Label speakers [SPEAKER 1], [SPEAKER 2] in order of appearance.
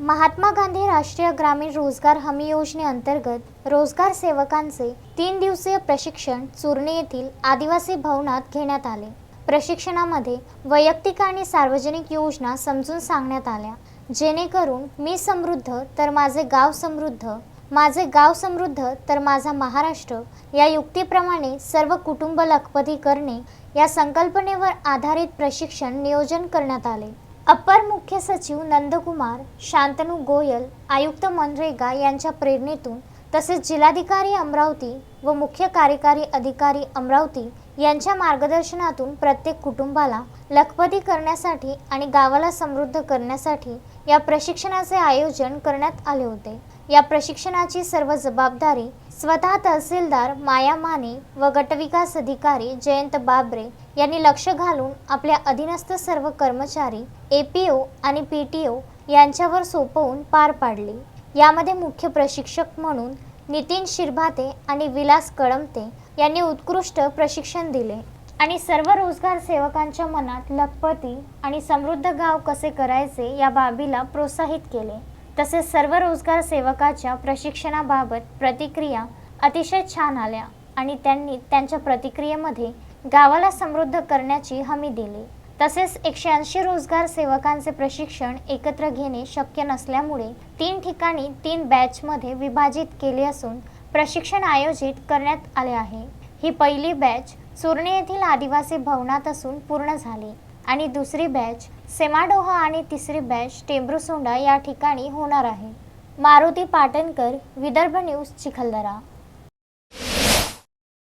[SPEAKER 1] महात्मा गांधी राष्ट्रीय ग्रामीण रोजगार हमी योजनेअंतर्गत रोजगार सेवकांचे तीन दिवसीय प्रशिक्षण चुरणे येथील आदिवासी भवनात घेण्यात आले. प्रशिक्षणामध्ये वैयक्तिक आणि सार्वजनिक योजना समजून सांगण्यात आल्या. जेणेकरून मी समृद्ध तर माझे गाव समृद्ध माझे गाव समृद्ध तर माझा महाराष्ट्र या युक्तीप्रमाणे सर्व कुटुंब लखपती करणे या संकल्पनेवर आधारित प्रशिक्षण नियोजन करण्यात आले. अपर मुख्य सचिव नंदकुमार शांतनू गोयल आयुक्त मनरेगा यांच्या प्रेरणेतून तसेच जिल्हाधिकारी अमरावती व मुख्य कार्यकारी अधिकारी अमरावती यांच्या मार्गदर्शनातून प्रत्येक कुटुंबाला लखपती करण्यासाठी आणि गावाला समृद्ध करण्यासाठी या प्रशिक्षणाचे आयोजन करण्यात आले होते. या प्रशिक्षणाची सर्व जबाबदारी स्वतः तहसीलदार माया माने व गटविकास अधिकारी जयंत बाबरे यांनी लक्ष घालून आपल्या अधीनस्थ सर्व कर्मचारी ए पी ओ आणि पी टी ओ यांच्यावर सोपवून पार पाडली. यामध्ये मुख्य प्रशिक्षक म्हणून नितीन शिरभाते आणि विलास कळमते यांनी उत्कृष्ट प्रशिक्षण दिले. आणि सर्व रोजगार सेवकांच्या मनात लखपती आणि समृद्ध गाव कसे करायचे या बाबीला प्रोत्साहित केले. तसेच सर्व रोजगार सेवकाच्या प्रशिक्षणाबाबत प्रतिक्रिया अतिशय छान आल्या आणि त्यांनी त्यांच्या प्रतिक्रियेमध्ये गावाला समृद्ध करण्याची हमी दिली. तसेच एकशे ऐंशी रोजगार सेवकांचे प्रशिक्षण एकत्र घेणे शक्य नसल्यामुळे तीन ठिकाणी तीन बॅचमध्ये विभाजित केले असून प्रशिक्षण आयोजित करण्यात आले आहे. ही पहिली बॅच सुर्णे येथील आदिवासी भवनात असून पूर्ण झाली आणि दुसरी बॅच सेमाडोहा आणि तिसरी बॅच टेंब्रुसोंडा या ठिकाणी होणार आहे. मारुती पाटणकर विदर्भ न्यूज चिखलदरा.